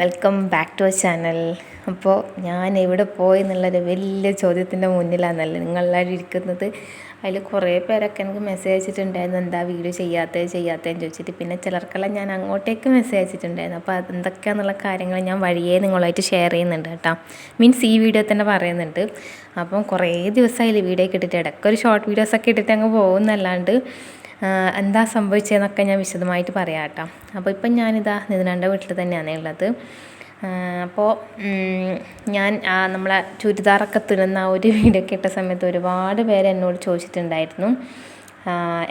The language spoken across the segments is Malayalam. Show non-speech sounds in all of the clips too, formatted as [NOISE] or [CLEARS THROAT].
Welcome back to channel. അപ്പോൾ ഞാൻ എവിടെ പോയി എന്നുള്ളൊരു വലിയ ചോദ്യത്തിന്റെ മുന്നിലാണല്ലോ നിങ്ങളെല്ലാവരും ഇരിക്കുന്നത്. അതിൽ കുറേ പേരൊക്കെ എനിക്ക് മെസ്സേജ് അയച്ചിട്ടുണ്ടായിരുന്നു. എന്താ വീഡിയോ ചെയ്യാത്തത് ചെയ്യാത്തതെന്ന് ചോദിച്ചിട്ട്. പിന്നെ ചിലർക്കെല്ലാം ഞാൻ അങ്ങോട്ടേക്ക് മെസ്സേജ് അയച്ചിട്ടുണ്ടായിരുന്നു. അപ്പോൾ അതെന്തൊക്കെയാണെന്നുള്ള കാര്യങ്ങൾ ഞാൻ വഴിയേ നിങ്ങളായിട്ട് ഷെയർ ചെയ്യുന്നുണ്ട് കേട്ടോ. മീൻസ് ഈ വീഡിയോ തന്നെ പറയുന്നുണ്ട്. അപ്പം കുറേ ദിവസമായി വീഡിയോ ഒക്കെ ഇട്ടിട്ട് ഇടയ്ക്കൊരു ഷോർട്ട് വീഡിയോസൊക്കെ ഇട്ടിട്ട് അങ്ങ് പോകുന്നല്ലാണ്ട് എന്താ സംഭവിച്ചതെന്നൊക്കെ ഞാൻ വിശദമായിട്ട് പറയാം കേട്ടോ അപ്പോൾ ഇപ്പം ഞാനിതാ നിതിനാന്റെ വീട്ടിൽ തന്നെയാണ് ഉള്ളത്. അപ്പോൾ ഞാൻ ആ നമ്മളെ ചുരിദാറൊക്കെ തുന്നുന്ന ഒരു വീഡിയോ ഒക്കെ ഇട്ട സമയത്ത് ഒരുപാട് പേര് എന്നോട് ചോദിച്ചിട്ടുണ്ടായിരുന്നു.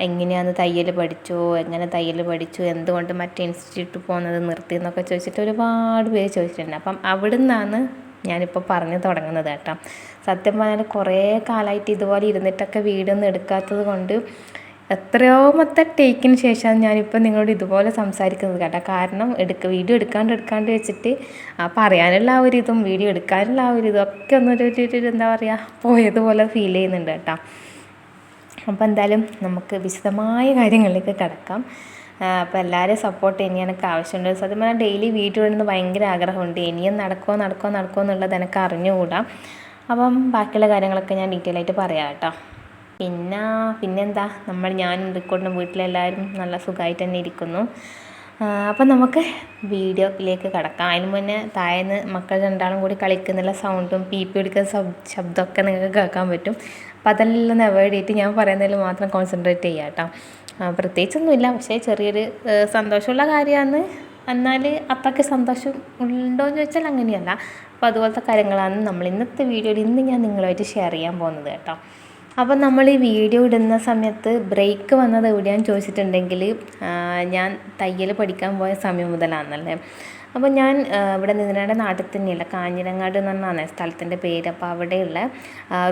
എങ്ങനെയാണ് തയ്യൽ പഠിച്ചു എങ്ങനെ തയ്യൽ പഠിച്ചു എന്തുകൊണ്ട് മറ്റേ ഇൻസ്റ്റിറ്റ്യൂട്ട് പോകുന്നത് നിർത്തി എന്നൊക്കെ ചോദിച്ചിട്ട് ഒരുപാട് പേര് ചോദിച്ചിട്ടുണ്ട്. അപ്പം അവിടെ നിന്നാണ് ഞാനിപ്പോൾ പറഞ്ഞു തുടങ്ങുന്നത് കേട്ടോ. സത്യം പറഞ്ഞാൽ കുറേ കാലമായിട്ട് ഇതുപോലെ ഇരുന്നിട്ടൊക്കെ വീടൊന്നും എടുക്കാത്തത് കൊണ്ട് എത്രയോ മൊത്തം ടേക്കിന് ശേഷമാണ് ഞാനിപ്പോൾ നിങ്ങളോട് ഇതുപോലെ സംസാരിക്കുന്നത് കേട്ടോ. കാരണം എടുക്ക വീഡിയോ എടുക്കാണ്ട് എടുക്കാണ്ട് വെച്ചിട്ട് ആ പറയാനുള്ള ആ ഒരു ഇതും വീഡിയോ എടുക്കാനുള്ള ആ ഒരു ഇതും ഒക്കെ ഒന്നൊരു എന്താ പറയുക പോയതുപോലെ ഫീൽ ചെയ്യുന്നുണ്ട് കേട്ടോ. അപ്പോൾ എന്തായാലും നമുക്ക് വിശദമായ കാര്യങ്ങളിലേക്ക് കിടക്കാം. അപ്പോൾ എല്ലാവരും സപ്പോർട്ട് ഇനി എനിക്ക് ആവശ്യമുണ്ട്. സത്യം പറഞ്ഞാൽ ഡെയിലി വീഡിയോ ഇടുന്നത് ഭയങ്കര ആഗ്രഹമുണ്ട്. ഇനിയും നടക്കുമോ നടക്കുമോ നടക്കുമോ എന്നുള്ളത് എനിക്ക് അറിഞ്ഞുകൂടാ. അപ്പം ബാക്കിയുള്ള കാര്യങ്ങളൊക്കെ ഞാൻ ഡീറ്റെയിൽ ആയിട്ട് പറയാം കേട്ടോ. പിന്നെ പിന്നെന്താ? നമ്മൾ ഞാനും റിക്കോർഡിനും വീട്ടിലെല്ലാവരും നല്ല സുഖമായിട്ട് തന്നെ ഇരിക്കുന്നു. അപ്പം നമുക്ക് വീഡിയോയിലേക്ക് കടക്കാം. അതിന് മുന്നേ താഴേന്ന് മക്കൾ രണ്ടാളും കൂടി കളിക്കുന്നുള്ള സൗണ്ടും പി എടുക്കുന്ന ശബ് ശബ്ദമൊക്കെ നിങ്ങൾക്ക് കേൾക്കാൻ പറ്റും. അപ്പം അതെല്ലാം അവോയ്ഡ് ചെയ്തിട്ട് ഞാൻ പറയുന്നതിൽ മാത്രം കോൺസെൻട്രേറ്റ് ചെയ്യാം കേട്ടോ. പ്രത്യേകിച്ചൊന്നുമില്ല. പക്ഷേ ചെറിയൊരു സന്തോഷമുള്ള കാര്യമാണ്. എന്നാൽ അത്രയ്ക്ക് സന്തോഷം ഉണ്ടോ എന്ന് ചോദിച്ചാൽ അങ്ങനെയല്ല. അപ്പോൾ അതുപോലത്തെ കാര്യങ്ങളാണ് നമ്മൾ ഇന്നത്തെ വീഡിയോയിൽ ഇന്ന് ഞാൻ നിങ്ങളുമായിട്ട് ഷെയർ ചെയ്യാൻ പോകുന്നത് കേട്ടോ. അപ്പം നമ്മൾ ഈ വീഡിയോ ഇടുന്ന സമയത്ത് ബ്രേക്ക് വന്നത് എവിടെയാന്ന് ചോദിച്ചിട്ടുണ്ടെങ്കിൽ ഞാൻ തയ്യൽ പഠിക്കാൻ പോയ സമയം മുതലാണെന്നല്ലേ അപ്പോൾ ഞാൻ ഇവിടെ നിങ്ങളുടെ നാട്ടിൽ തന്നെയല്ല കാഞ്ഞിരങ്ങാട് എന്ന് പറഞ്ഞാണ് സ്ഥലത്തിന്റെ പേര്. അപ്പോൾ അവിടെയുള്ള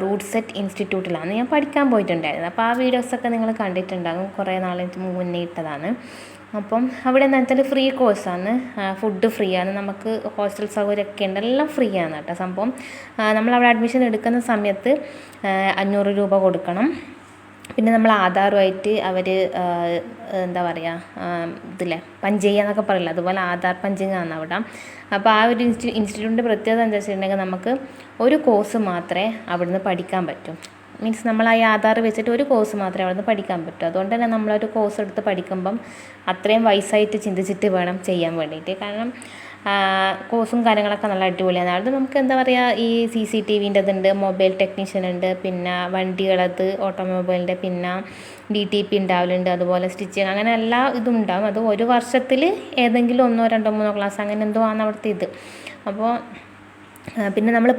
റൂട്ട് സെറ്റ് ഇൻസ്റ്റിറ്റ്യൂട്ടിലാണ് ഞാൻ പഠിക്കാൻ പോയിട്ടുണ്ടായിരുന്നത്. അപ്പോൾ ആ വീഡിയോസൊക്കെ നിങ്ങൾ കണ്ടിട്ടുണ്ടാകും. കുറേ നാളെ മുന്നേ ഇട്ടതാണ്. അപ്പം അവിടെ എന്താ വെച്ചാൽ ഫ്രീ കോഴ്സാണ് ഫുഡ് ഫ്രീ ആണ്. നമുക്ക് ഹോസ്റ്റൽ സൗകര്യമൊക്കെ ഉണ്ട്. എല്ലാം ഫ്രീ ആണ് കേട്ടോ സംഭവം. നമ്മൾ അവിടെ അഡ്മിഷൻ എടുക്കുന്ന സമയത്ത് അഞ്ഞൂറ് രൂപ കൊടുക്കണം. പിന്നെ നമ്മൾ ആധാറുമായിട്ട് അവർ എന്താ പറയുക ഇതില്ലേ പഞ്ച് എന്നൊക്കെ പറയില്ല? അതുപോലെ ആധാർ പഞ്ചിങ് ആണ് അവിടെ. അപ്പോൾ ആ ഒരു ഇൻസ്റ്റി ഇൻസ്റ്റിറ്റ്യൂട്ടിന്റെ പ്രത്യേകത എന്താ വെച്ചിട്ടുണ്ടെങ്കിൽ നമുക്ക് ഒരു കോഴ്സ് മാത്രമേ അവിടുന്ന് പഠിക്കാൻ പറ്റൂ. മീൻസ് നമ്മൾ ആ ആധാർ വെച്ചിട്ട് ഒരു കോഴ്സ് മാത്രമേ അവിടെ നിന്ന് പഠിക്കാൻ പറ്റൂ. അതുകൊണ്ട് തന്നെ നമ്മളൊരു കോഴ്സ് എടുത്ത് പഠിക്കുമ്പം അത്രയും വയസ്സായിട്ട് ചിന്തിച്ചിട്ട് വേണം ചെയ്യാൻ വേണ്ടിയിട്ട്. കാരണം കോഴ്സും കാര്യങ്ങളൊക്കെ നല്ല അടിപൊളിയാണ്. അത് നമുക്ക് എന്താ പറയുക ഈ സി സി ടി വിന്റെ അതുണ്ട് മൊബൈൽ ടെക്നീഷ്യൻ ഉണ്ട് പിന്നെ വണ്ടികളത് ഓട്ടോമൊബൈലിന്റെ പിന്നെ ഡി ടി പി ഉണ്ടാവലുണ്ട് അതുപോലെ സ്റ്റിച്ചിങ് അങ്ങനെ എല്ലാ ഇതും ഉണ്ടാവും. അത് ഒരു വർഷത്തിൽ ഏതെങ്കിലും ഒന്നോ രണ്ടോ മൂന്നോ ക്ലാസ് അങ്ങനെ എന്തോ ആണ് അവിടുത്തെ ഇത്. അപ്പോൾ പിന്നെ നമ്മൾ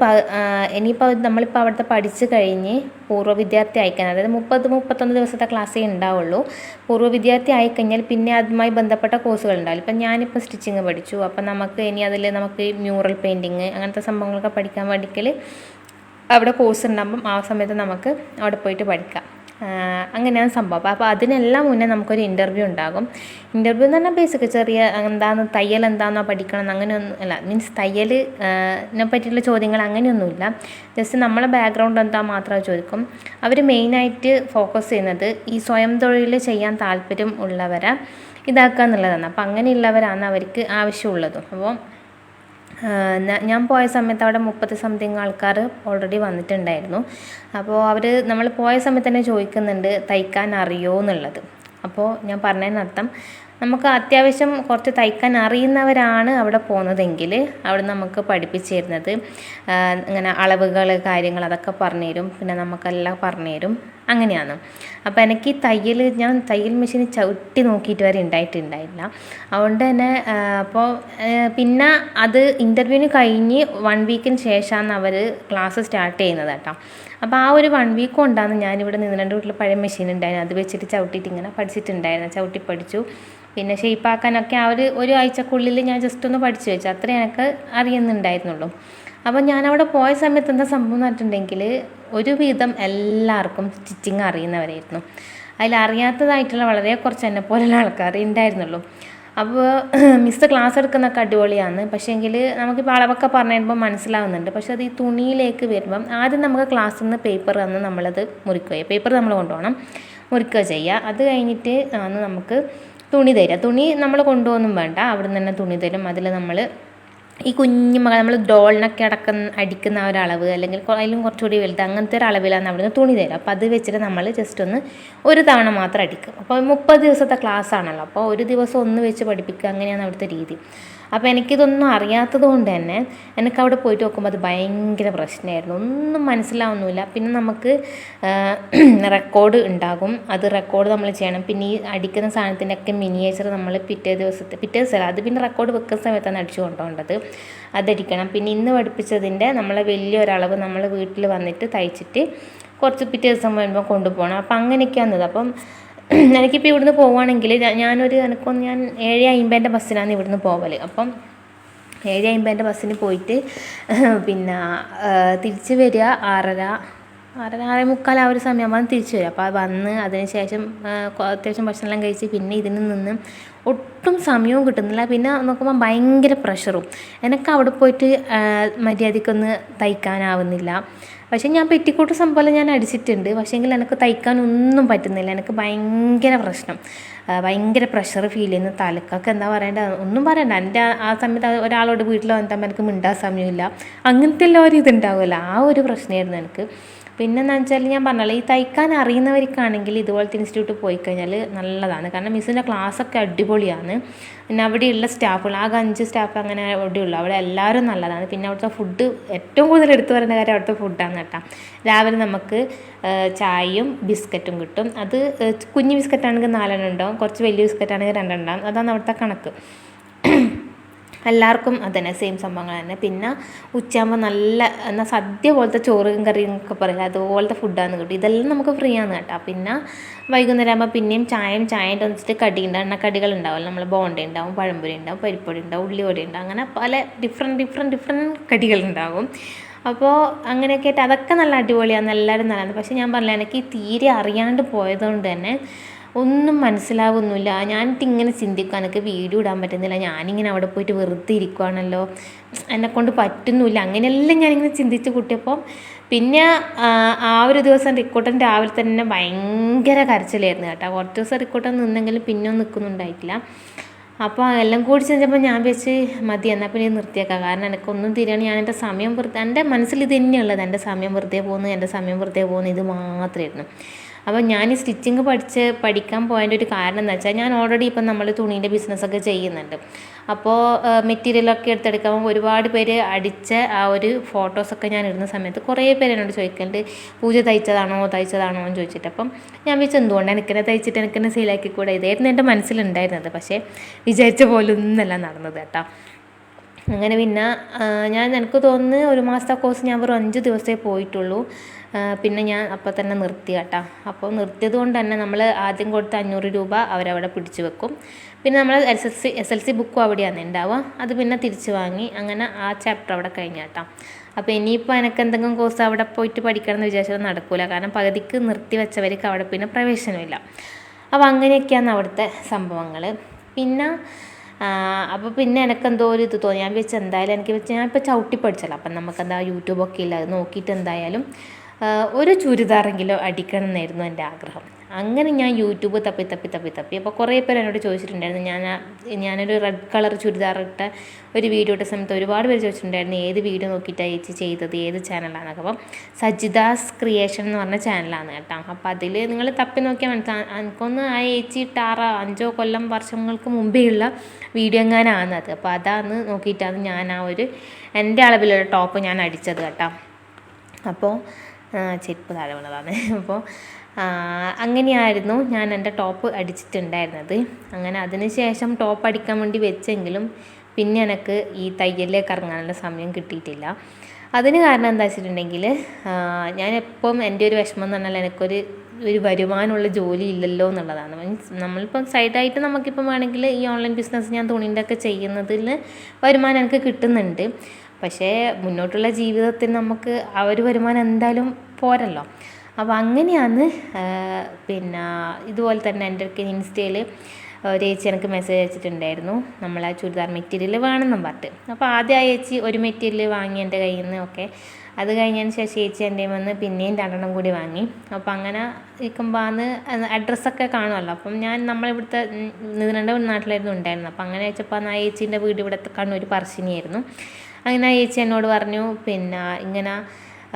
ഇനിയിപ്പോൾ നമ്മളിപ്പോൾ അവിടുത്തെ പഠിച്ച് കഴിഞ്ഞ് പൂർവ വിദ്യാർത്ഥി അയക്കാൻ അതായത് മുപ്പത് മുപ്പത്തൊന്ന് ദിവസത്തെ ക്ലാസ്സേ ഉണ്ടാവുള്ളൂ. പൂർവ വിദ്യാർത്ഥി ആയിക്കഴിഞ്ഞാൽ പിന്നെ അതുമായി ബന്ധപ്പെട്ട കോഴ്സുകൾ ഉണ്ടാവില്ല. ഇപ്പം ഞാനിപ്പോൾ സ്റ്റിച്ചിങ് പഠിച്ചു. അപ്പം നമുക്ക് ഇനി അതിൽ നമുക്ക് മ്യൂറൽ പെയിന്റിങ് അങ്ങനത്തെ സംഭവങ്ങളൊക്കെ പഠിക്കാൻ വേണ്ടിക്കൽ അവിടെ കോഴ്സ് ഉണ്ടാകുമ്പം ആ സമയത്ത് നമുക്ക് അവിടെ പോയിട്ട് പഠിക്കാം. അങ്ങനെയാണ് സംഭവം. അപ്പോൾ അതിനെല്ലാം മുന്നേ നമുക്കൊരു ഇന്റർവ്യൂ ഉണ്ടാകും. ഇന്റർവ്യൂ എന്ന് പറഞ്ഞാൽ ബേസിക് ചെറിയ എന്താണ് തയ്യൽ എന്താണെന്നോ പഠിക്കണം അങ്ങനെയൊന്നും അല്ല. മീൻസ് തയ്യലിനെ പറ്റിയുള്ള ചോദ്യങ്ങൾ അങ്ങനെയൊന്നുമില്ല. ജസ്റ്റ് നമ്മളെ ബാക്ക്ഗ്രൗണ്ട് എന്താ മാത്രമേ ചോദിക്കും. അവർ മെയിനായിട്ട് ഫോക്കസ് ചെയ്യുന്നത് ഈ സ്വയം തൊഴിൽ ചെയ്യാൻ താല്പര്യം ഉള്ളവരെ ഇതാക്കുക എന്നുള്ളതാണ് അപ്പോൾ അങ്ങനെയുള്ളവരാണ് അവർക്ക് ആവശ്യമുള്ളതും. അപ്പോൾ ഞാൻ പോയ സമയത്ത് അവിടെ മുപ്പത് സംതിങ് ആൾക്കാർ ഓൾറെഡി വന്നിട്ടുണ്ടായിരുന്നു. അപ്പോൾ അവർ നമ്മൾ പോയ സമയത്ത് തന്നെ ചോദിക്കുന്നുണ്ട് തയ്ക്കാൻ അറിയോ എന്നുള്ളത്. അപ്പോൾ ഞാൻ പറഞ്ഞതിനർത്ഥം നമുക്ക് അത്യാവശ്യം കുറച്ച് തയ്ക്കാൻ അറിയുന്നവരാണ് അവിടെ പോകുന്നതെങ്കിൽ അവിടെ നമുക്ക് പഠിപ്പിച്ചു തരുന്നത് ഇങ്ങനെ അളവുകൾ കാര്യങ്ങൾ അതൊക്കെ പറഞ്ഞു തരും പിന്നെ നമുക്കെല്ലാം പറഞ്ഞു തരും അങ്ങനെയാണ്. അപ്പോൾ എനിക്ക് തയ്യൽ ഞാൻ തയ്യൽ മെഷീൻ ചവിട്ടി നോക്കിയിട്ട് വരെ ഉണ്ടായിട്ടുണ്ടായില്ല അതുകൊണ്ട് തന്നെ അപ്പോൾ പിന്നെ അത് ഇന്റർവ്യൂവിന് കഴിഞ്ഞ് വൺ വീക്കിന് ശേഷമാണ് അവർ ക്ലാസ് സ്റ്റാർട്ട് ചെയ്യുന്നത് കേട്ടോ. അപ്പോൾ ആ ഒരു വൺ വീക്ക് കൊണ്ടാണ് ഞാനിവിടെ നിന്ന് രണ്ട് വീട്ടിൽ പഴയ മെഷീൻ ഉണ്ടായിരുന്നു അത് വെച്ചിട്ട് ചവിട്ടിയിട്ട് ഇങ്ങനെ പഠിച്ചിട്ടുണ്ടായിരുന്നു ചവിട്ടി പഠിച്ചു. പിന്നെ ഷേപ്പാക്കാനൊക്കെ ആ ഒരു ഒരു ആഴ്ചക്കുള്ളിൽ ഞാൻ ജസ്റ്റ് ഒന്ന് പഠിച്ചു വെച്ചു. അത്രേ എനിക്ക് അറിയുന്നുണ്ടായിരുന്നുള്ളൂ. അപ്പോൾ ഞാൻ അവിടെ പോയ സമയത്ത് എന്താ സംഭവം എന്ന് പറഞ്ഞിട്ടുണ്ടെങ്കിൽ ഒരുവിധം എല്ലാവർക്കും സ്റ്റിച്ചിങ് അറിയുന്നവരായിരുന്നു. അതിൽ അറിയാത്തതായിട്ടുള്ള വളരെ കുറച്ച് എന്നെ പോലുള്ള ആൾക്കാർ ഉണ്ടായിരുന്നുള്ളൂ. അപ്പോൾ മിസ് ക്ലാസ് എടുക്കുന്നൊക്കെ അടിപൊളിയാണ്. പക്ഷേ എങ്കിൽ നമുക്കിപ്പോൾ അളവൊക്കെ പറഞ്ഞു കഴിയുമ്പോൾ മനസ്സിലാവുന്നുണ്ട്. പക്ഷേ അത് ഈ തുണിയിലേക്ക് വരുമ്പം ആദ്യം നമുക്ക് ക്ലാസ്സിൽ നിന്ന് പേപ്പർ തന്ന് നമ്മളത് മുറിക്കുക പേപ്പർ നമ്മൾ കൊണ്ടുപോകണം മുറിക്കുക ചെയ്യുക. അത് കഴിഞ്ഞിട്ട് ആണ് നമുക്ക് തുണി തരിക. തുണി നമ്മൾ കൊണ്ടുപോകുന്നും വേണ്ട. അവിടെ നിന്ന് തന്നെ തുണി തരും. അതിൽ നമ്മൾ ഈ കുഞ്ഞു മകൾ നമ്മൾ ഡോളിനൊക്കെ അടക്കുന്ന അടിക്കുന്ന ആ ഒരു അളവ് അല്ലെങ്കിൽ അതിലും കുറച്ചുകൂടി വലുത് അങ്ങനത്തെ ഒരു അളവിലാണ് അവിടുന്ന് തുണി തരും അപ്പോൾ അത് വെച്ചിട്ട് നമ്മൾ ജസ്റ്റ് ഒന്ന് ഒരു തവണ മാത്രം അടിക്കും. അപ്പോൾ മുപ്പത് ദിവസത്തെ ക്ലാസ് ആണല്ലോ. അപ്പോൾ ഒരു ദിവസം ഒന്ന് വെച്ച് പഠിപ്പിക്കുക അങ്ങനെയാണ് അവിടുത്തെ രീതി. അപ്പോൾ എനിക്കിതൊന്നും അറിയാത്തത് കൊണ്ട് തന്നെ എനിക്ക് അവിടെ പോയിട്ട് നോക്കുമ്പോൾ അത് ഭയങ്കര പ്രശ്നമായിരുന്നു ഒന്നും മനസ്സിലാവുന്നില്ല പിന്നെ നമുക്ക് റെക്കോർഡ് [CLEARS THROAT] ഉണ്ടാകും. അത് റെക്കോർഡ് നമ്മൾ ചെയ്യണം. പിന്നെ ഈ അടിക്കുന്ന സാധനത്തിന്റെ ഒക്കെ മിനിയേച്ചർ നമ്മൾ പിറ്റേ ദിവസത്തെ പിറ്റേ ദിവസം അത് പിന്നെ റെക്കോർഡ് വെക്കുന്ന സമയത്താണ് അടിച്ചു കൊണ്ടുപോകേണ്ടത്. അതടിക്കണം. പിന്നെ ഇന്ന് പഠിപ്പിച്ചതിന്റെ നമ്മളെ വലിയൊരളവ് നമ്മൾ വീട്ടിൽ വന്നിട്ട് തയ്ച്ചിട്ട് കുറച്ച് പിറ്റേ ദിവസം വരുമ്പോൾ കൊണ്ടുപോകണം. അപ്പം അങ്ങനെയൊക്കെയാണത് അപ്പം [CLEARS THROAT] എനിക്കിപ്പോൾ ഇവിടുന്ന് പോവുകയാണെങ്കിൽ ഞാനൊരു എനിക്കൊന്ന് ഞാൻ ഏഴ് അമ്പതിന്റെ ബസ്സിനാണ് ഇവിടുന്ന് പോവൽ അപ്പം ഏഴ് അമ്പതിന്റെ ബസ്സിന് പോയിട്ട് [CLEARS THROAT] പിന്നെ തിരിച്ച് വരിക ആറര ആറര ആറേ മുക്കാൽ ആ ഒരു സമയമാകുമ്പോൾ തിരിച്ച് വരും അപ്പോൾ വന്ന് അതിന് ശേഷം അത്യാവശ്യം ഭക്ഷണമെല്ലാം കഴിച്ച് പിന്നെ ഇതിന് നിന്ന് ഒട്ടും സമയവും കിട്ടുന്നില്ല. പിന്നെ നോക്കുമ്പോൾ ഭയങ്കര പ്രഷറും. എനിക്ക് അവിടെ പോയിട്ട് മര്യാദയ്ക്കൊന്ന് തയ്ക്കാനാവുന്നില്ല. പക്ഷേ ഞാൻ പെറ്റിക്കോട്ട് സംഭവം ഞാൻ അടിച്ചിട്ടുണ്ട്. പക്ഷേങ്കിൽ എനിക്ക് തയ്ക്കാനൊന്നും പറ്റുന്നില്ല. എനിക്ക് ഭയങ്കര പ്രശ്നം. ഭയങ്കര പ്രഷർ ഫീൽ ചെയ്യുന്ന. തലക്കൊക്കെ എന്താ പറയണ്ട? ഒന്നും പറയണ്ട. എന്റെ ആ- സമയത്ത് ഒരാളോട് വീട്ടിൽ വന്നിട്ടാകുമ്പോൾ എനിക്ക് മിണ്ടാൻ സമയമില്ല. അങ്ങനത്തെ എല്ലാവരും ഒരു ഇതുണ്ടാവുമല്ലോ. ആ ഒരു പ്രശ്നമായിരുന്നു എനിക്ക്. പിന്നെ എന്താ വെച്ചാൽ ഞാൻ പറഞ്ഞല്ലോ ഈ തയ്ക്കാൻ അറിയുന്നവർക്കാണെങ്കിൽ ഇതുപോലത്തെ ഇൻസ്റ്റിറ്റ്യൂട്ട് പോയി കഴിഞ്ഞാൽ നല്ലതാണ്. കാരണം മിസ്സിന്റെ ക്ലാസ്സൊക്കെ അടിപൊളിയാണ്. പിന്നെ അവിടെയുള്ള സ്റ്റാഫുകൾ ആകെ അഞ്ച് സ്റ്റാഫ് അങ്ങനെ അവിടെയുള്ളൂ. അവിടെ എല്ലാവരും നല്ലതാണ്. പിന്നെ അവിടുത്തെ ഫുഡ് ഏറ്റവും കൂടുതൽ എടുത്തു പറയുന്ന കാര്യം അവിടുത്തെ ഫുഡാണ് കേട്ടോ. രാവിലെ നമുക്ക് ചായയും ബിസ്ക്കറ്റും കിട്ടും. അത് കുഞ്ഞു കുഞ്ഞു ബിസ്ക്കറ്റാണെങ്കിൽ നാലെണ്ണം ഉണ്ടാവും. കുറച്ച് വലിയ ബിസ്ക്കറ്റാണെങ്കിൽ രണ്ടെണ്ണം ഉണ്ടാവും. അതാണ് അവിടുത്തെ കണക്ക്. എല്ലാവർക്കും അതന്നെ സെയിം സംഭവങ്ങൾ തന്നെ. പിന്നെ ഉച്ചയാകുമ്പോൾ നല്ല എന്നാൽ സദ്യ പോലത്തെ ചോറും കറിയും ഒക്കെ പറയില്ല അതുപോലത്തെ ഫുഡാണ് കിട്ടും ഇതെല്ലാം നമുക്ക് ഫ്രീ ആണ് കേട്ടോ. പിന്നെ വൈകുന്നേരം ആകുമ്പോൾ പിന്നെയും ചായയും ചായന്റെ വെച്ചിട്ട് കടി ഉണ്ടാവും എണ്ണക്കടികൾ ഉണ്ടാവുമല്ലോ നമ്മൾ ബോണ്ട ഉണ്ടാവും പഴംപൊരി ഉണ്ടാവും പരിപ്പൊടി ഉണ്ടാവും ഉള്ളിവടി ഉണ്ടാവും അങ്ങനെ പല ഡിഫറെന്റ് ഡിഫറെന്റ് ഡിഫറെന്റ് കടികളുണ്ടാവും അപ്പോൾ അങ്ങനെയൊക്കെ ആയിട്ട് അതൊക്കെ നല്ല അടിപൊളിയാണ്. എല്ലാവരും നല്ലതാണ് പക്ഷേ ഞാൻ പറഞ്ഞില്ല എനിക്ക് തീരെ അറിയാണ്ട് പോയതുകൊണ്ട് തന്നെ ഒന്നും മനസ്സിലാവുന്നില്ല. ഞാനിട്ട് ഇങ്ങനെ ചിന്തിക്കുക എനിക്ക് വീഡിയോ ഇടാൻ പറ്റുന്നില്ല. ഞാനിങ്ങനെ അവിടെ പോയിട്ട് വെറുതെ ഇരിക്കുവാണല്ലോ. എന്നെക്കൊണ്ട് പറ്റുന്നില്ല. അങ്ങനെയെല്ലാം ഞാനിങ്ങനെ ചിന്തിച്ച് കൂട്ടിയപ്പോൾ പിന്നെ ആ, ഒരു ദിവസം റിക്കൂട്ടൻ രാവിലെ തന്നെ ഭയങ്കര കരച്ചിലായിരുന്നു കേട്ടോ. കുറച്ച് ദിവസം റിക്കൂട്ടൻ നിന്നെങ്കിലും പിന്നെ ഒന്നും നിൽക്കുന്നുണ്ടായിട്ടില്ല. അപ്പോൾ എല്ലാം കൂടി ചെന്നപ്പോൾ ഞാൻ വെച്ച് മതി എന്നാൽ പിന്നെ നിർത്തിയേക്കാം. കാരണം എനിക്കൊന്നും തിരിയാണ് ഞാൻ എന്റെ സമയം വെറുതെ എന്റെ മനസ്സിൽ ഇത് തന്നെയുള്ളത് എന്റെ സമയം വെറുതെ പോകുന്നു എന്റെ സമയം വെറുതെ പോകുന്നു. ഇത് മാത്രമായിരുന്നു. അപ്പോൾ ഞാൻ ഈ സ്റ്റിച്ചിങ് പഠിച്ച് പഠിക്കാൻ പോയതിന്റെ ഒരു കാരണം എന്ന് വെച്ചാൽ ഞാൻ ഓൾറെഡി ഇപ്പം നമ്മൾ തുണീന്റെ ബിസിനസ്സൊക്കെ ചെയ്യുന്നുണ്ട്. അപ്പോൾ മെറ്റീരിയലൊക്കെ എടുത്തെടുക്കുമ്പോൾ ഒരുപാട് പേര് അടിച്ച ആ ഒരു ഫോട്ടോസൊക്കെ ഞാൻ ഇടുന്ന സമയത്ത് കുറേ പേര് എന്നോട് ചോദിക്കുന്നുണ്ട് പൂജ തയ്ച്ചതാണോ തയ്ച്ചതാണോ? എന്ന് ചോദിച്ചിട്ട്. അപ്പം ഞാൻ വിചാരിച്ചു എന്തുകൊണ്ടാണ് എനിക്കെന്നെ തയ്ച്ചിട്ട് എനിക്കെന്നെ സെയിലാക്കിക്കൂടെ ഇതായിരുന്നു എന്റെ മനസ്സിലുണ്ടായിരുന്നത്. പക്ഷേ വിചാരിച്ച പോലെ ഒന്നല്ല നടന്നത് കേട്ടോ. അങ്ങനെ പിന്നെ ഞാൻ എനിക്ക് തോന്നുന്നു ഒരു മാസത്തെ കോഴ്സ് ഞാൻ വെറും അഞ്ച് ദിവസമേ പോയിട്ടുള്ളൂ. പിന്നെ ഞാൻ അപ്പോൾ തന്നെ നിർത്തി കേട്ടോ. അപ്പോൾ നിർത്തിയത് കൊണ്ട് തന്നെ നമ്മൾ ആദ്യം കൊടുത്ത അഞ്ഞൂറ് രൂപ അവരവിടെ പിടിച്ചു വെക്കും. പിന്നെ നമ്മൾ S S C S L C ബുക്കും അവിടെയാണ് ഉണ്ടാവുക. അത് പിന്നെ തിരിച്ചു വാങ്ങി അങ്ങനെ ആ ചാപ്റ്റർ അവിടെ കഴിഞ്ഞ കേട്ടോ. അപ്പോൾ ഇനിയിപ്പോൾ എനിക്ക് എന്തെങ്കിലും കോഴ്സ് അവിടെ പോയിട്ട് പഠിക്കണം എന്ന് വിചാരിച്ചാൽ നടക്കില്ല കാരണം പകുതിക്ക് നിർത്തി വെച്ചവർക്ക് അവിടെ പിന്നെ പ്രവേശനമില്ല. അപ്പോൾ അങ്ങനെയൊക്കെയാണ് അവിടുത്തെ സംഭവങ്ങൾ പിന്നെ അപ്പോൾ പിന്നെ എനിക്കെന്തോ ഒരു ഇത് തോന്നി. ഞാൻ വെച്ച് എന്തായാലും എനിക്ക് വെച്ച് ഞാൻ ഇപ്പോൾ ചവിട്ടി പഠിച്ചല്ലോ അപ്പം നമുക്കെന്താ യൂട്യൂബൊക്കെ ഇല്ല നോക്കിയിട്ട് എന്തായാലും ഒരു ചുരിദാറെങ്കിലും അടിക്കണം എന്നായിരുന്നു എന്റെ ആഗ്രഹം. അങ്ങനെ ഞാൻ യൂട്യൂബ് തപ്പി തപ്പി തപ്പി തപ്പി. അപ്പോൾ കുറേ പേര് എന്നോട് ചോദിച്ചിട്ടുണ്ടായിരുന്നു. ഞാൻ ഞാനൊരു റെഡ് കളർ ചുരിദാർ ഇട്ട ഒരു വീഡിയോ ഇട്ട സമയത്ത് ഒരുപാട് പേര് ചോദിച്ചിട്ടുണ്ടായിരുന്നു ഏത് വീഡിയോ നോക്കിയിട്ടാണ് ചേച്ചി ചെയ്തത് ഏത് ചാനലാണെന്നൊക്കെ അപ്പം സജിദാസ് ക്രിയേഷൻ എന്ന് പറഞ്ഞ ചാനലാണ് കേട്ടോ. അപ്പോൾ അതിൽ നിങ്ങൾ തപ്പി നോക്കിയാൽ മനസ്സിലാ എനിക്കൊന്ന് ആ ചേച്ചി ഇട്ട അഞ്ചോ കൊല്ലം വർഷങ്ങൾക്ക് മുമ്പേ ഉള്ള വീഡിയോ എങ്ങാനാണ് അത്. അപ്പോൾ അതാണ് നോക്കിയിട്ടാണ് ഞാൻ ആ ഒരു എന്റെ അളവിലുള്ള ടോപ്പ് ഞാൻ അടിച്ചത് കേട്ടോ. അപ്പോൾ ചെരുപ്പ് താഴെ വീണതാണ്. [LAUGHS] അപ്പോൾ അങ്ങനെയായിരുന്നു ഞാൻ എന്റെ ടോപ്പ് അടിച്ചിട്ടുണ്ടായിരുന്നത്. അങ്ങനെ അതിന് ശേഷം ടോപ്പ് അടിക്കാൻ വേണ്ടി വെച്ചെങ്കിലും പിന്നെ എനിക്ക് ഈ തയ്യലിലേക്ക് ഇറങ്ങാനുള്ള സമയം കിട്ടിയിട്ടില്ല. അതിന് കാരണം എന്താ വെച്ചിട്ടുണ്ടെങ്കിൽ ഞാൻ എപ്പം എന്റെ ഒരു വിഷമം എന്ന് പറഞ്ഞാൽ എനിക്കൊരു ഒരു വരുമാനമുള്ള ജോലി ഇല്ലല്ലോ എന്നുള്ളതാണ്. മീൻസ് നമ്മളിപ്പം സൈഡായിട്ട് നമുക്കിപ്പം വേണമെങ്കിൽ ഈ ഓൺലൈൻ ബിസിനസ് ഞാൻ തുണീന്റെ ഒക്കെ ചെയ്യുന്നതിൽ വരുമാനം എനിക്ക് കിട്ടുന്നുണ്ട്. പക്ഷേ മുന്നോട്ടുള്ള ജീവിതത്തിൽ നമുക്ക് ആ ഒരു വരുമാനം എന്തായാലും പോരല്ലോ. അപ്പോൾ അങ്ങനെയാണ് പിന്നെ ഇതുപോലെ തന്നെ എന്റെ ഒക്കെ ഇൻസ്റ്റയിൽ ഒരു ചേച്ചി എനിക്ക് മെസ്സേജ് അയച്ചിട്ടുണ്ടായിരുന്നു. നമ്മൾ ആ ചുരിദാർ മെറ്റീരിയൽ വേണമെന്നും പറഞ്ഞിട്ട്. അപ്പോൾ ആദ്യം ആ ചേച്ചി ഒരു മെറ്റീരിയൽ വാങ്ങി എന്റെ കയ്യിൽ നിന്ന് ഒക്കെ അത് കഴിഞ്ഞതിന് ശേഷം ചേച്ചി എന്റെ വന്ന് പിന്നെയും രണ്ടെണ്ണം കൂടി വാങ്ങി. അപ്പോൾ അങ്ങനെ ഇരിക്കുമ്പോൾ അന്ന് അഡ്രസ്സൊക്കെ കാണുമല്ലോ. അപ്പം ഞാൻ നമ്മളിവിടുത്തെ നീണ്ട നാട്ടിലായിരുന്നു ഉണ്ടായിരുന്നു അപ്പോൾ അങ്ങനെ വെച്ചപ്പോൾ ആ ചേച്ചീന്റെ വീട് ഇവിടുത്തെ കണ്ണൂർ പറശ്ശിനിയായിരുന്നു. അങ്ങനെ ആ ചേച്ചി എന്നോട് പറഞ്ഞു പിന്നെ ഇങ്ങനെ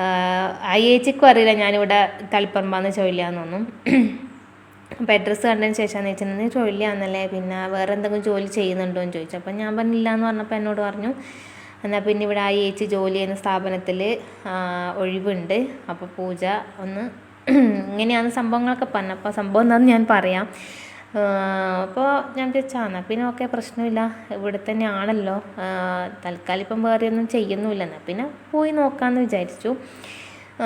ആ ചേച്ചിക്കും അറിയില്ല. ഞാനിവിടെ തളിപ്പറമ്പാന്ന് ചോദില്ലാന്നൊന്നും അപ്പോൾ അഡ്രസ്സ് കണ്ടതിന് ശേഷമെന്ന് വെച്ചിട്ടുണ്ടെങ്കിൽ ചൊല്ലിയാന്നല്ലേ പിന്നെ വേറെ എന്തെങ്കിലും ജോലി ചെയ്യുന്നുണ്ടോ എന്ന് ചോദിച്ചു. അപ്പം ഞാൻ പറഞ്ഞില്ല എന്ന് പറഞ്ഞപ്പോൾ എന്നോട് പറഞ്ഞു എന്നാൽ പിന്നെ ഇവിടെ ആ ചേച്ചി ജോലി ചെയ്യുന്ന സ്ഥാപനത്തിൽ ഒഴിവുണ്ട്. അപ്പോൾ പൂജ ഒന്ന് [CLEARS THROAT] ഇങ്ങനെയാണ് സംഭവങ്ങളൊക്കെ പറഞ്ഞു അപ്പോൾ സംഭവം എന്താണെന്ന് ഞാൻ പറയാം. അപ്പോൾ ഞാൻ വിചാരിച്ചാൽ എന്നാൽ പിന്നെ ഓക്കെ പ്രശ്നമില്ല. ഇവിടെ തന്നെ ആണല്ലോ. തൽക്കാലം ഇപ്പം വേറെ ഒന്നും ചെയ്യുന്നുമില്ല. എന്നാൽ പിന്നെ പോയി നോക്കാമെന്ന് വിചാരിച്ചു.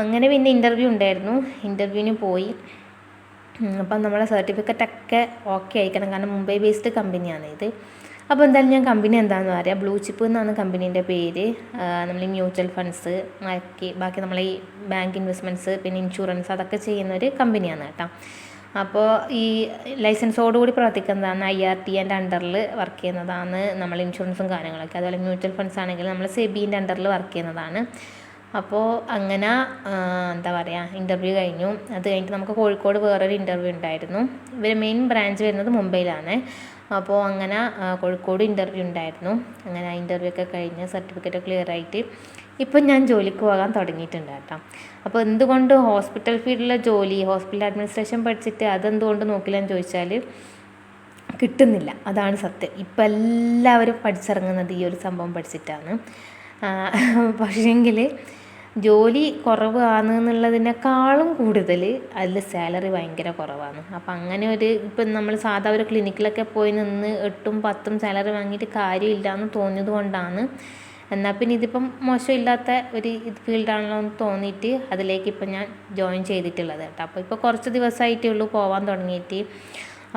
അങ്ങനെ പിന്നെ ഇന്റർവ്യൂ ഉണ്ടായിരുന്നു. ഇന്റർവ്യൂവിന് പോയി. അപ്പം നമ്മളെ സർട്ടിഫിക്കറ്റ് ഒക്കെ ഓക്കെ അയക്കണം കാരണം മുംബൈ ബേസ്ഡ് കമ്പനിയാണ് ഇത്. അപ്പോൾ എന്തായാലും ഞാൻ കമ്പനി എന്താണെന്ന് പറയാം ബ്ലൂ ചിപ്പ് എന്നാണ് കമ്പനീന്റെ പേര്. നമ്മൾ ഈ മ്യൂച്വൽ ഫണ്ട്സ് ബാക്കി ബാക്കി നമ്മളീ ബാങ്ക് ഇൻവെസ്റ്റ്മെന്റ്സ് പിന്നെ ഇൻഷുറൻസ് അതൊക്കെ ചെയ്യുന്ന ഒരു കമ്പനിയാണ് കേട്ടോ. അപ്പോൾ ഈ ലൈസൻസോടുകൂടി പ്രവർത്തിക്കുന്നതാണ് ഐ ആർ ടി എന്റെ അണ്ടറിൽ വർക്ക് ചെയ്യുന്നതാണ് നമ്മൾ ഇൻഷുറൻസും കാര്യങ്ങളൊക്കെ. അതുപോലെ മ്യൂച്വൽ ഫണ്ട്സ് ആണെങ്കിൽ നമ്മൾ സെബീന്റെ അണ്ടറിൽ വർക്ക് ചെയ്യുന്നതാണ്. അപ്പോൾ അങ്ങനെ എന്താ പറയുക ഇന്റർവ്യൂ കഴിഞ്ഞു. അത് കഴിഞ്ഞിട്ട് നമുക്ക് കോഴിക്കോട് വേറൊരു ഇന്റർവ്യൂ ഉണ്ടായിരുന്നു. ഇവർ മെയിൻ ബ്രാഞ്ച് വരുന്നത് മുംബൈയിലാണ്. അപ്പോൾ അങ്ങനെ കോഴിക്കോട് ഇന്റർവ്യൂ ഉണ്ടായിരുന്നു. അങ്ങനെ ആ ഇന്റർവ്യൂ ഒക്കെ കഴിഞ്ഞ് സർട്ടിഫിക്കറ്റ് ക്ലിയർ ആയിട്ട് ഇപ്പം ഞാൻ ജോലിക്ക് പോകാൻ തുടങ്ങിയിട്ടുണ്ട് കേട്ടോ. അപ്പോൾ എന്തുകൊണ്ട് ഹോസ്പിറ്റൽ ഫീൽഡിലെ ജോലി ഹോസ്പിറ്റൽ അഡ്മിനിസ്ട്രേഷൻ പഠിച്ചിട്ട് അതെന്തുകൊണ്ട് നോക്കില്ലെന്ന് ചോദിച്ചാൽ കിട്ടുന്നില്ല. അതാണ് സത്യം. ഇപ്പം എല്ലാവരും പഠിച്ചിറങ്ങുന്നത് ഈ ഒരു സംഭവം പഠിച്ചിട്ടാണ്. പക്ഷേങ്കിൽ ജോലി കുറവാണ് എന്നുള്ളതിനേക്കാളും കൂടുതൽ അതിൽ സാലറി ഭയങ്കര കുറവാണ്. അപ്പം അങ്ങനെ ഒരു ഇപ്പം നമ്മൾ സാധാ ഒരു ക്ലിനിക്കിലൊക്കെ പോയി നിന്ന് എട്ടും പത്തും സാലറി വാങ്ങിയിട്ട് കാര്യമില്ല എന്ന് തോന്നിയത് കൊണ്ടാണ് എന്നാൽ പിന്നെ ഇതിപ്പം മോശമില്ലാത്ത ഒരു ഇത് ഫീൽഡാണല്ലോ എന്ന് തോന്നിയിട്ട് അതിലേക്ക് ഇപ്പം ഞാൻ ജോയിൻ ചെയ്തിട്ടുള്ളത് കേട്ടോ. അപ്പോൾ ഇപ്പോൾ കുറച്ച് ദിവസമായിട്ടേ ഉള്ളൂ പോവാൻ തുടങ്ങിയിട്ട്.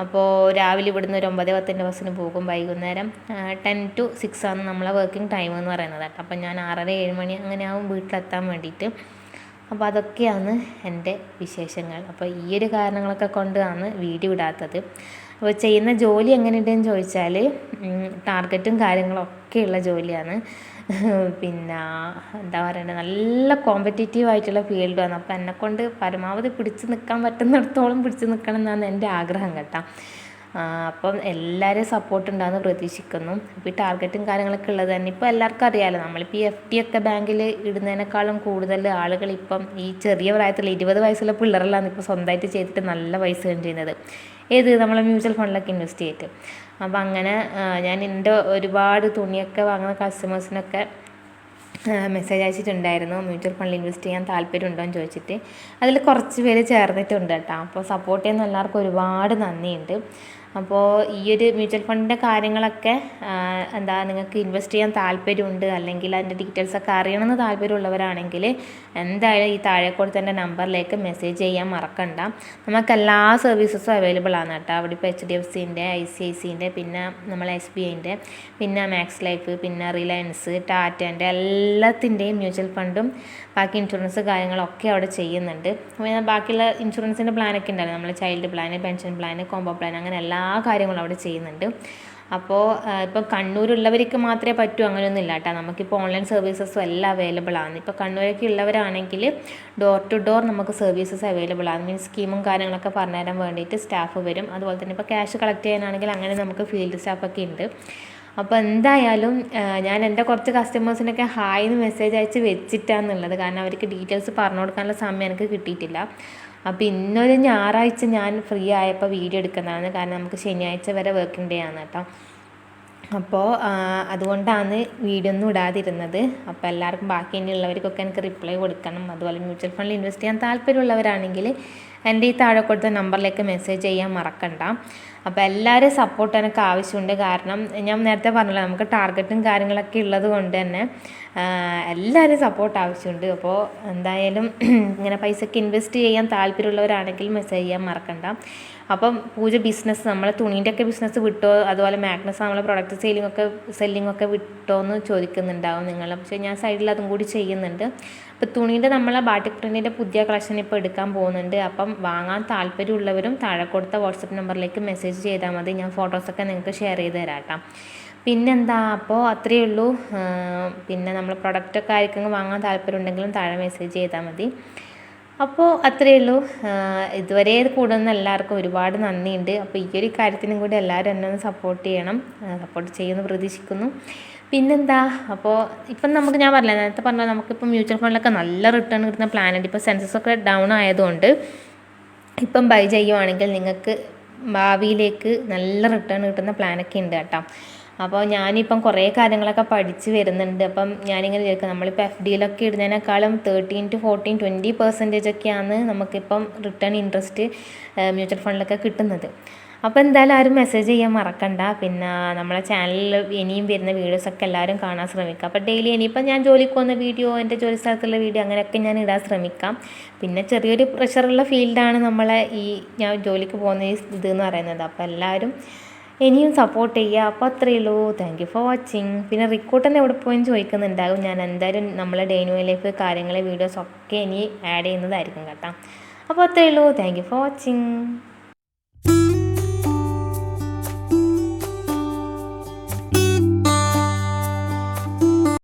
അപ്പോൾ രാവിലെ ഇവിടുന്ന് ഒരു ഒമ്പത് പത്തിന്റെ ബസ്സിന് പോകും വൈകുന്നേരം. ടെൻ ടു സിക്സ് ആണ് നമ്മളെ വർക്കിംഗ് ടൈം എന്ന് പറയുന്നത് കേട്ടോ. അപ്പം ഞാൻ ആറര ഏഴ് മണി അങ്ങനെ ആവും വീട്ടിലെത്താൻ വേണ്ടിയിട്ട്. അപ്പോൾ അതൊക്കെയാണ് എന്റെ വിശേഷങ്ങൾ. അപ്പോൾ ഈ ഒരു കാരണങ്ങളൊക്കെ കൊണ്ടാണ് വീഡിയോ ഇടാത്തത്. അപ്പോൾ ചെയ്യുന്ന ജോലി എങ്ങനെയുണ്ടെന്ന് ചോദിച്ചാൽ ടാർഗറ്റും കാര്യങ്ങളൊക്കെ ഉള്ള ജോലിയാണ്. പിന്നെ എന്താ പറയണ്ടത് നല്ല കോമ്പറ്റേറ്റീവ് ആയിട്ടുള്ള ഫീൽഡാണ് അപ്പോൾ എന്നെക്കൊണ്ട് പരമാവധി പിടിച്ച് നിൽക്കാൻ പറ്റുന്നിടത്തോളം പിടിച്ച് നിൽക്കണം എന്നാണ് എന്റെ ആഗ്രഹം കേട്ടോ. അപ്പം എല്ലാവരും സപ്പോർട്ട് ഉണ്ടാകുമെന്ന് പ്രതീക്ഷിക്കുന്നു. ഇപ്പോൾ ഈ ടാർഗറ്റും കാര്യങ്ങളൊക്കെ ഉള്ളത് തന്നെ ഇപ്പോൾ എല്ലാവർക്കും അറിയാമല്ലോ നമ്മളിപ്പോൾ ഈ എഫ് ഡി ഒക്കെ ബാങ്കിൽ ഇടുന്നതിനേക്കാളും കൂടുതൽ ആളുകൾ ഇപ്പം ഈ ചെറിയ പ്രായത്തിൽ ഇരുപത് വയസ്സുള്ള പിള്ളേരെല്ലാം ഇപ്പോൾ സ്വന്തമായിട്ട് ചെയ്തിട്ട് നല്ല പൈസ കണ്ടിരുന്നത് ഏത് നമ്മളെ മ്യൂച്വൽ ഫണ്ടിലൊക്കെ ഇൻവെസ്റ്റ് ചെയ്തിട്ട്. അപ്പോൾ അങ്ങനെ ഞാൻ എന്റെ ഒരുപാട് തുണിയൊക്കെ വാങ്ങുന്ന കസ്റ്റമേഴ്സിനൊക്കെ മെസ്സേജ് അയച്ചിട്ടുണ്ടായിരുന്നു. മ്യൂച്വൽ ഫണ്ടിൽ ഇൻവെസ്റ്റ് ചെയ്യാൻ താല്പര്യമുണ്ടോ എന്ന് ചോദിച്ചിട്ട്. അതിൽ കുറച്ച് പേര് ചേർന്നിട്ടുണ്ട് കേട്ടോ. അപ്പോൾ സപ്പോർട്ട് ചെയ്യുന്ന എല്ലാവർക്കും ഒരുപാട് നന്ദിയുണ്ട്. അപ്പോൾ ഈ ഒരു മ്യൂച്വൽ ഫണ്ടിന്റെ കാര്യങ്ങളൊക്കെ എന്താ നിങ്ങൾക്ക് ഇൻവെസ്റ്റ് ചെയ്യാൻ താല്പര്യമുണ്ട് അല്ലെങ്കിൽ അതിന്റെ ഡീറ്റെയിൽസ് ഒക്കെ അറിയണമെന്ന് താല്പര്യമുള്ളവരാണെങ്കിൽ എന്തായാലും ഈ താഴെ കൊടുത്തതിന്റെ നമ്പറിലേക്ക് മെസ്സേജ് ചെയ്യാൻ മറക്കണ്ട. നമുക്ക് എല്ലാ സർവീസസും അവൈലബിൾ ആണ് കേട്ടോ. അവിടെ ഇപ്പോൾ എച്ച് ഡി എഫ് സിന്റെ ഐ സി ഐ സിന്റെ പിന്നെ നമ്മൾ എസ് ബി ഐന്റെ പിന്നെ മാക്സ് ലൈഫ് പിന്നെ റിലയൻസ് ടാറ്റേന്റെ എല്ലാത്തിന്റെയും മ്യൂച്വൽ ഫണ്ടും ബാക്കി ഇൻഷുറൻസ് കാര്യങ്ങളൊക്കെ അവിടെ ചെയ്യുന്നുണ്ട്. ബാക്കിയുള്ള ഇൻഷുറൻസിന്റെ പ്ലാനൊക്കെ ഉണ്ടായിരുന്നു നമ്മൾ child plan pension plan combo plan അങ്ങനെ എല്ലാ കാര്യങ്ങളും അവിടെ ചെയ്യുന്നുണ്ട്. അപ്പോൾ ഇപ്പോൾ കണ്ണൂരുള്ളവർക്ക് മാത്രമേ പറ്റൂ അങ്ങനെയൊന്നും ഇല്ല കേട്ടോ. നമുക്കിപ്പോൾ ഓൺലൈൻ സർവീസസും എല്ലാം അവൈലബിൾ ആണ്. ഇപ്പോൾ കണ്ണൂരൊക്കെ ഉള്ളവരാണെങ്കിൽ ഡോർ ടു ഡോർ നമുക്ക് സർവീസസ് അവൈലബിൾ ആണ്. മീൻസ് സ്കീമും കാര്യങ്ങളൊക്കെ പറഞ്ഞുതരാൻ വേണ്ടിയിട്ട് സ്റ്റാഫ് വരും. അതുപോലെ തന്നെ ഇപ്പോൾ ക്യാഷ് കളക്ട് ചെയ്യാനാണെങ്കിൽ അങ്ങനെ നമുക്ക് ഫീൽഡ് സ്റ്റാഫൊക്കെ ഉണ്ട്. അപ്പോൾ എന്തായാലും ഞാൻ എന്റെ കുറച്ച് കസ്റ്റമേഴ്സിനൊക്കെ ഹായ് എന്ന് മെസ്സേജ് അയച്ച് വെച്ചിട്ടാന്നുള്ളത്. കാരണം അവർക്ക് ഡീറ്റെയിൽസ് പറഞ്ഞു കൊടുക്കാനുള്ള സമയം എനിക്ക് കിട്ടിയിട്ടില്ല. അപ്പോൾ ഇന്നൊരു ഞായറാഴ്ച ഞാൻ ഫ്രീ ആയപ്പോൾ വീഡിയോ എടുക്കുന്നതാണ്. കാരണം നമുക്ക് ശനിയാഴ്ച വരെ വർക്കിംഗ് ഡേ ആണ് കേട്ടോ. അപ്പോൾ അതുകൊണ്ടാണ് വീഡിയോ ഒന്നും ഇടാതിരുന്നത്. അപ്പോൾ എല്ലാവർക്കും ബാക്കി ഇനിയുള്ളവർക്കൊക്കെ എനിക്ക് റിപ്ലൈ കൊടുക്കണം. അതുപോലെ മ്യൂച്വൽ ഫണ്ടിൽ ഇൻവെസ്റ്റ് ചെയ്യാൻ താല്പര്യമുള്ളവരാണെങ്കിൽ എന്റെ ഈ താഴെ കൊടുത്ത നമ്പറിലേക്ക് മെസ്സേജ് ചെയ്യാൻ മറക്കണ്ട. അപ്പോൾ എല്ലാവരും സപ്പോർട്ട് എനിക്ക് ആവശ്യമുണ്ട്. കാരണം ഞാൻ നേരത്തെ പറഞ്ഞല്ലോ നമുക്ക് ടാർഗറ്റും കാര്യങ്ങളൊക്കെ ഉള്ളത് കൊണ്ട് തന്നെ എല്ലാവരും സപ്പോർട്ട് ആവശ്യമുണ്ട്. അപ്പോൾ എന്തായാലും ഇങ്ങനെ പൈസയ്ക്ക് ഇൻവെസ്റ്റ് ചെയ്യാൻ താല്പര്യമുള്ളവരാണെങ്കിൽ മെസ്സേജ് ചെയ്യാൻ മറക്കണ്ട. അപ്പം പൂജ ബിസിനസ് നമ്മളെ തുണീന്റെ ഒക്കെ ബിസിനസ് വിട്ടോ? അതുപോലെ മാഗ്നസ് നമ്മളെ പ്രൊഡക്റ്റ് സെയിലിംഗ് ഒക്കെ സെല്ലിംഗ് ഒക്കെ വിട്ടോ എന്ന് ചോദിക്കുന്നുണ്ടാവും നിങ്ങൾ പക്ഷേ ഞാൻ സൈഡിൽ അതും കൂടി ചെയ്യുന്നുണ്ട്. അപ്പോൾ തുണീന്റെ നമ്മളെ ബാട്ടിക് പ്രിന്റിന്റെ പുതിയ കളക്ഷൻ ഇപ്പോൾ എടുക്കാൻ പോകുന്നുണ്ട്. അപ്പം വാങ്ങാൻ താല്പര്യമുള്ളവരും താഴെ കൊടുത്ത വാട്സപ്പ് നമ്പറിലേക്ക് മെസ്സേജ് ചെയ്താൽ മതി. ഞാൻ ഫോട്ടോസൊക്കെ നിങ്ങൾക്ക് ഷെയർ ചെയ്ത് തരാം കേട്ടോ. പിന്നെന്താ? അപ്പോൾ അത്രയേ ഉള്ളൂ. പിന്നെ നമ്മൾ പ്രൊഡക്റ്റൊക്കെ ആയിരിക്കും വാങ്ങാൻ താല്പര്യം ഉണ്ടെങ്കിലും താഴെ മെസ്സേജ് ചെയ്താൽ മതി. അപ്പോൾ അത്രയേ ഉള്ളൂ. ഇതുവരെ കൂടുന്ന എല്ലാവർക്കും ഒരുപാട് നന്ദിയുണ്ട്. അപ്പോൾ ഈ ഒരു കാര്യത്തിനും കൂടി എല്ലാവരും എന്നെ ഒന്ന് സപ്പോർട്ട് ചെയ്യണം. സപ്പോർട്ട് ചെയ്യുമെന്ന് പ്രതീക്ഷിക്കുന്നു. പിന്നെന്താ? അപ്പോൾ ഇപ്പം നമുക്ക് ഞാൻ പറഞ്ഞില്ല നേരത്തെ പറഞ്ഞാൽ നമുക്കിപ്പോൾ മ്യൂച്വൽ ഫണ്ടിലൊക്കെ നല്ല റിട്ടേൺ കിട്ടുന്ന പ്ലാനുണ്ട് ഇപ്പോൾ സെൻസസ് ഒക്കെ ഡൗൺ ആയതുകൊണ്ട് ഇപ്പം ബൈ ചെയ്യുവാണെങ്കിൽ നിങ്ങൾക്ക് ഭാവിയിലേക്ക് നല്ല റിട്ടേൺ കിട്ടുന്ന പ്ലാനൊക്കെ ഉണ്ട് കേട്ടോ. അപ്പോൾ ഞാനിപ്പം കുറേ കാര്യങ്ങളൊക്കെ പഠിച്ച് വരുന്നുണ്ട്. അപ്പം ഞാനിങ്ങനെ വിചാരിക്കും നമ്മളിപ്പോൾ എഫ് ഡിയിലൊക്കെ ഇടുന്നതിനേക്കാളും thirteen to fourteen twenty percentage ഒക്കെയാണ് നമുക്കിപ്പം റിട്ടേൺ ഇൻട്രസ്റ്റ് മ്യൂച്വൽ ഫണ്ടിലൊക്കെ കിട്ടുന്നത്. അപ്പോൾ എന്തായാലും ആരും മെസ്സേജ് ചെയ്യാൻ മറക്കണ്ട. പിന്നെ നമ്മളെ ചാനലിൽ ഇനിയും വരുന്ന വീഡിയോസൊക്കെ എല്ലാവരും കാണാൻ ശ്രമിക്കുക. അപ്പോൾ ഡെയിലി ഇനിയിപ്പോൾ ഞാൻ ജോലിക്ക് പോകുന്ന വീഡിയോ എന്റെ ജോലി സ്ഥലത്തുള്ള വീഡിയോ അങ്ങനെയൊക്കെ ഞാൻ ഇടാൻ ശ്രമിക്കാം. പിന്നെ ചെറിയൊരു പ്രഷറുള്ള ഫീൽഡാണ് നമ്മളെ ഈ ഞാൻ ജോലിക്ക് പോകുന്ന ഈ ഇതെന്ന് പറയുന്നത്. അപ്പോൾ എല്ലാവരും ഇനിയും സപ്പോർട്ട് ചെയ്യുക അപ്പോൾ അത്രയേ ഉള്ളൂ. താങ്ക് യു ഫോർ വാച്ചിങ് പിന്നെ റിക്രൂട്ടൻ എവിടെ പോയെന്ന് ചോദിക്കുന്നുണ്ടാകും. ഞാൻ എന്തായാലും നമ്മളെ ഡെയിനു ലൈഫ് കാര്യങ്ങളെ വീഡിയോസ് ഒക്കെ ഇനി ആഡ് ചെയ്യുന്നതായിരിക്കും കേട്ടോ. അപ്പോൾ അത്രയേ ഉള്ളൂ. Thank you for watching